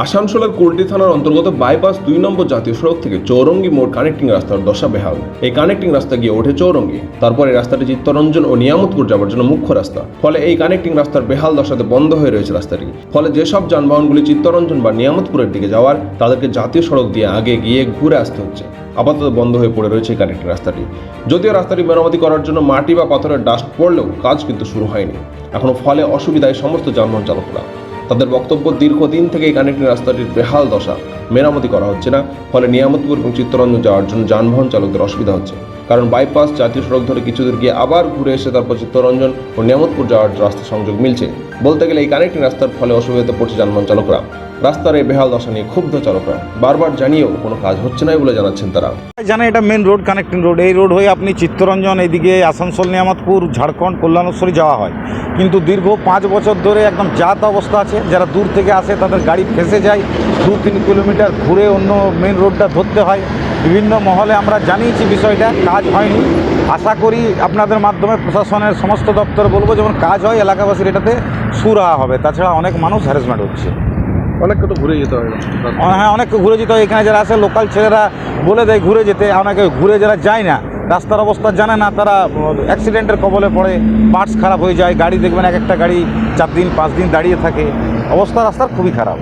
আসানসোলের কুলটি থানার অন্তর্গত বাইপাস দুই নম্বর জাতীয় সড়ক থেকে চৌরঙ্গি মোড় কানেক্টিং রাস্তার দশা বেহাল। এই কানেক্টিং রাস্তা গিয়ে ওঠে চৌরঙ্গি। তারপর এই রাস্তাটি চিত্তরঞ্জন ও নিয়ামতপুর যাওয়ার জন্য মুখ্য রাস্তা। ফলে এই কানেক্টিং রাস্তার বেহাল দশাতে বন্ধ হয়ে রয়েছে রাস্তাটি। ফলে যেসব যানবাহনগুলি চিত্তরঞ্জন বা নিয়ামতপুরের দিকে যাওয়ার, তাদেরকে জাতীয় সড়ক দিয়ে আগে গিয়ে ঘুরে আসতে হচ্ছে। আপাতত বন্ধ হয়ে পড়ে রয়েছে কানেক্টিং রাস্তাটি। যদিও রাস্তাটি মেরামতি করার জন্য মাটি বা পাথরের ডাস্ট পড়লেও কাজ কিন্তু শুরু হয়নি। এখনও ফলে অসুবিধায় সমস্ত যানবাহন চালকরা তাদের বক্তব্য দীর্ঘদিন থেকে এই কানেক্টিং রাস্তাটির বেহাল দশা। মেরামতি করা হচ্ছে না। ফলে নিয়ামতপুর এবং চিত্তরঞ্জন যাওয়ার জন্য যানবাহন চালকদের অসুবিধা হচ্ছে। কারণ বাইপাস, জাতীয় সড়ক ধরে কিছু দূর গিয়ে আবার ঘুরে এসে তারপর চিত্তরঞ্জন ও নিয়ামতপুর যাওয়ার রাস্তা সংযোগ মিলছে। বলতে গেলে এই কানেক্টিং রাস্তার ফলে অসুবিধাতে পড়ছে যানবাহন চালকরা। রাস্তার এই বেহাল দশা নিয়ে ক্ষুব্ধ চালকরা। বারবার জানিয়েও কোনো কাজ হচ্ছে না বলে জানাচ্ছেন তারা। জানেন, এটা মেন রোড কানেক্টিং রোড এই রোড হয়ে আপনি চিত্তরঞ্জন এইদিকে আসানসোল, নিয়ামতপুর, ঝাড়খণ্ড, কল্যাণেশ্বরী যাওয়া হয়। কিন্তু দীর্ঘ পাঁচ বছর ধরে একদম জাত অবস্থা আছে। যারা দূর থেকে আসে তাদের গাড়ি ফেসে যায়। দু তিন কিলোমিটার ঘুরে অন্য মেন রোডটা ধরতে হয়। বিভিন্ন মহলে আমরা জানিয়েছি বিষয়টা কাজ হয়নি। আশা করি আপনাদের মাধ্যমে প্রশাসনের সমস্ত দপ্তর বলব যেমন কাজ হয় এলাকাবাসীর এটাতে সুরাহা হবে। তাছাড়া অনেক মানুষ হ্যারাসমেন্ট হচ্ছে। অনেক কত ঘুরে যেতে হয় হ্যাঁ অনেক ঘুরে যেতে হয়। এখানে যারা আসে লোকাল ছেলেরা বলে দেয় ঘুরে যেতে। অনেকে ঘুরে যারা যায় না রাস্তার অবস্থা জানে না তারা অ্যাক্সিডেন্টের কবলে পড়ে পার্টস খারাপ হয়ে যায়। গাড়ি দেখবেন এক একটা গাড়ি চার দিন পাঁচ দিন দাঁড়িয়ে থাকে। অবস্থা রাস্তার খুবই খারাপ।